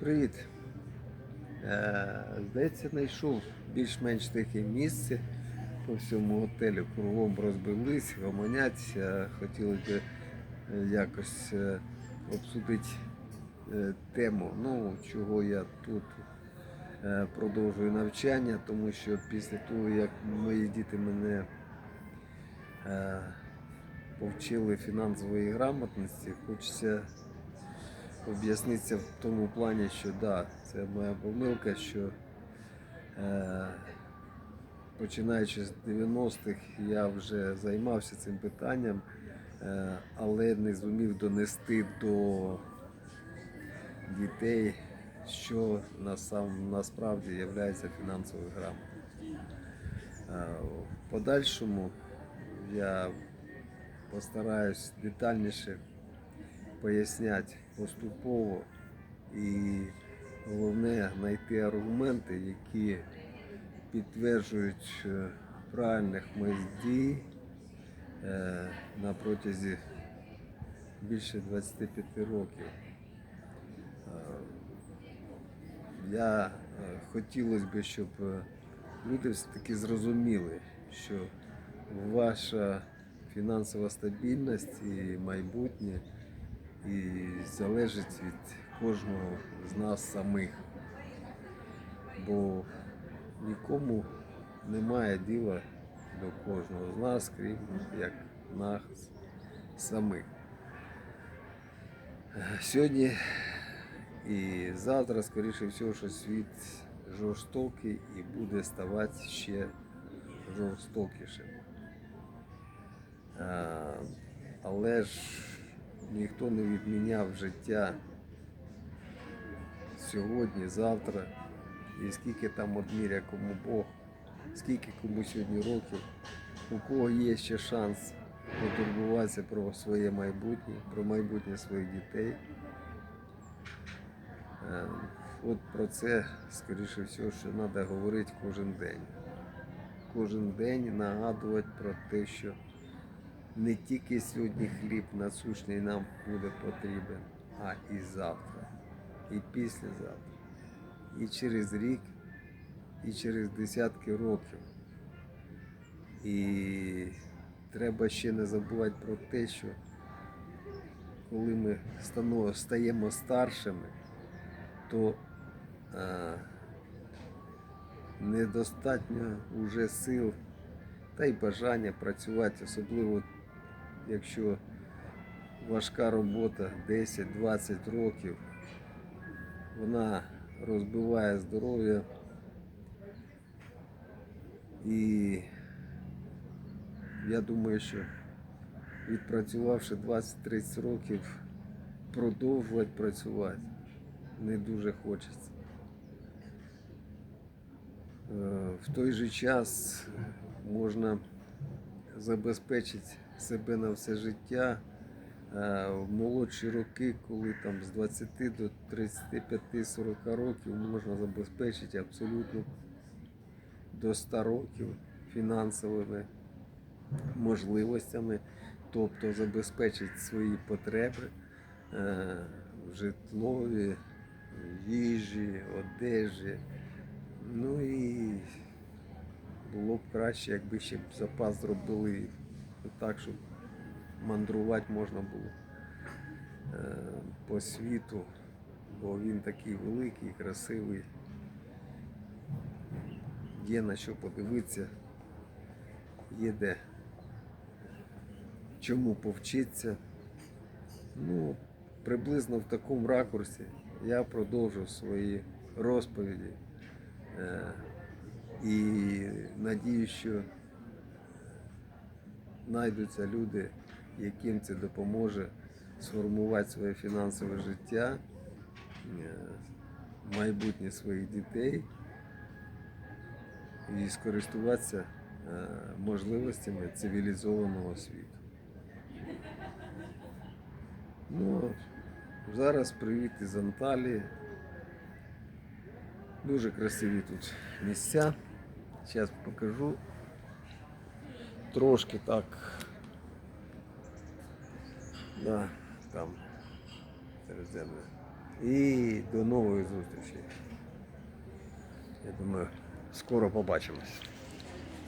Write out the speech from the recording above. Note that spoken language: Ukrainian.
Привіт. Е, здається, знайшов більш-менш таке місце по всьому готелю. Кругом розбились, гомонять. Хотіли б е, якось е, обсудити е, тему, ну, чого я тут продовжую навчання, тому що після того, як мої діти мене повчили фінансової грамотності, хочеться об'яснитися в тому плані, що да, це моя помилка, що е, починаючи з 90-х я вже займався цим питанням, е, але не зумів донести до дітей, що насам, насправді є фінансовою грамотністю. Е, В подальшому я постараюсь детальніше поясняти поступово і головне знайти аргументи, які підтверджують е, правильних моїх дій е, на протязі більше 25 років. Е, Я хотілося б, щоб люди все-таки зрозуміли, що ваша фінансова стабільність і майбутнє і залежить від кожного з нас самих. Бо нікому немає діла до кожного з нас, крім як нас самих. Сьогодні і завтра, скоріше всього, що світ жорстокий і буде ставати ще жорстокішим. Але ж ніхто не відміняв життя сьогодні, завтра, і скільки там одміря кому Бог, скільки кому сьогодні років, у кого є ще шанс потурбуватися про своє майбутнє, про майбутнє своїх дітей. Е, От про це, скоріше всього, що треба говорити кожен день. Кожен день нагадувати про те, що не тільки сьогодні хліб насущний нам буде потрібен, а і завтра, і післязавтра, і через рік, і через десятки років. І треба ще не забувати про те, що коли ми стаємо старшими, то е, недостатньо вже сил та й бажання працювати, особливо якщо важка робота 10-20 років, вона розбиває здоров'я і я думаю, що відпрацювавши 20-30 років, продовжувати працювати не дуже хочеться. Е, В той же час можна забезпечити себе на все життя е, в молодші роки, коли там з 20 до 35-40 років можна забезпечити абсолютно до 100 років фінансовими можливостями, тобто забезпечити свої потреби е, в житлові, їжі, одежі. Ну і було б краще, якби ще запас зробили так, щоб мандрувати можна було е, по світу, бо він такий великий, красивий. Є на що подивитися, є де чому повчитися. Ну, приблизно в такому ракурсі я продовжу свої розповіді. Е, І надію, що знайдуться люди, яким це допоможе сформувати своє фінансове життя, е, майбутнє своїх дітей і скористуватися е, можливостями цивілізованого світу. Ну, зараз привіт із Анталії. Дуже красиві тут місця. Зараз покажу. Трошки так. Да, там землю. І до нової зустрічі. Я думаю, скоро побачимось.